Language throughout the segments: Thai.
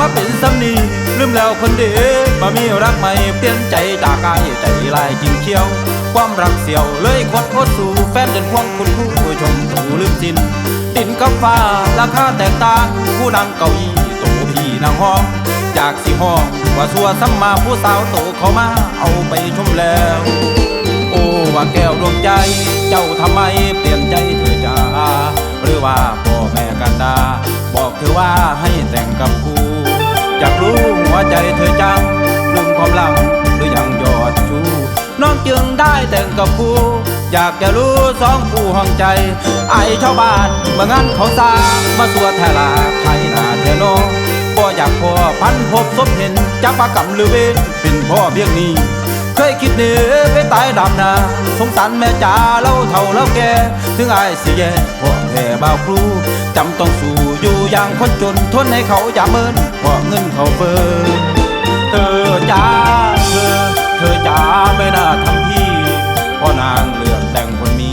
มาเป็นสำนีลืมแล้วคนเดีมามีรักใหม่เปลี่ยนใจจากกายใจลายจริงเชียว ความรักเสี่ยวเลยคดโคตรสู่แฟนเดินควงคุณผู้ชมถูลืมสินดินกับฟ้าราคาแตกต่างผู้นั่งเก้าอี้โตพี่นั่งห้องจากสีห้องว่าสัวสัมมาผู้สาวโตเขามาเอาไปชมแล้ว โอ้ว่าแก้วดวงใจ เจ้าทำไมเปลี่ยนใจเธอจ้าหรือว่าพ่อแม่กันดาบอกเธอว่าให้แต่งกับกูากรู้หัวใจเธอจังลืมความหลังหรือยังยอดชูน้องจึงได้แต่งกับกูอยากจะรู้สองคู่ห้องใจ ไอ้ชาวบ้านเมื่องั้นเขาสร้างมาตัวแทลาไทยนาเทโนบ่อยากพอพันพบศพเห็นจักปากรรมหรือเวนเป็นพ่อเบี้ยงนี้ เคยคิดเหนือไปตายดำนาสงสารแม่จ๋าเล่าเท่าเล่าแก่ถึงอายสิแย่พวกแท่บ่าวครูจำต้องสู้อยู่อย่างคนจนทนให้เขาอย่าเมินเพราะเงินเขาเฟินเธอจ๋าเธอเธอจ๋าไม่น่าทำพี่เพราะนางเลือกแต่งคนมี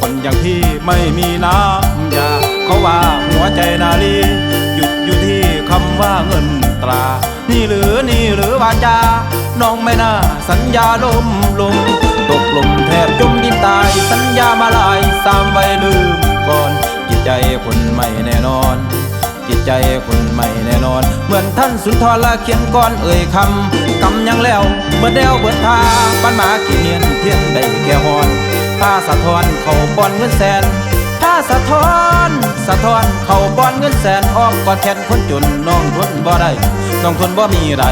คนอย่างพี่ไม่มีน้ำยาเขาว่าหัวใจนาลีหยุดอยู่ที่คำว่าเงินตรา นี่หรือนี่หรือวาจา น้องไม่น่า สัญญาลมลง ตกลมแทบจมดินตาย สัญญามาลายสามไว้ลืมก่อน จิตใจคนไม่แน่นอน จิตใจคนไม่แน่นอน เหมือนท่านสุนทรละเขียนก่อนเอ่ยคำกำยังแล้วเมื่อเดวเบิดทาปันหมาขี้เนียนเพียงได้แก่หอนถ้าสะท้อนเขาปอนเงินแสนถ้าสะท้อนสะท้อนเขาปอนเงินแสนออกกอดแขนคนจนน้องทนบ่ได้น้องทนบ่มีไร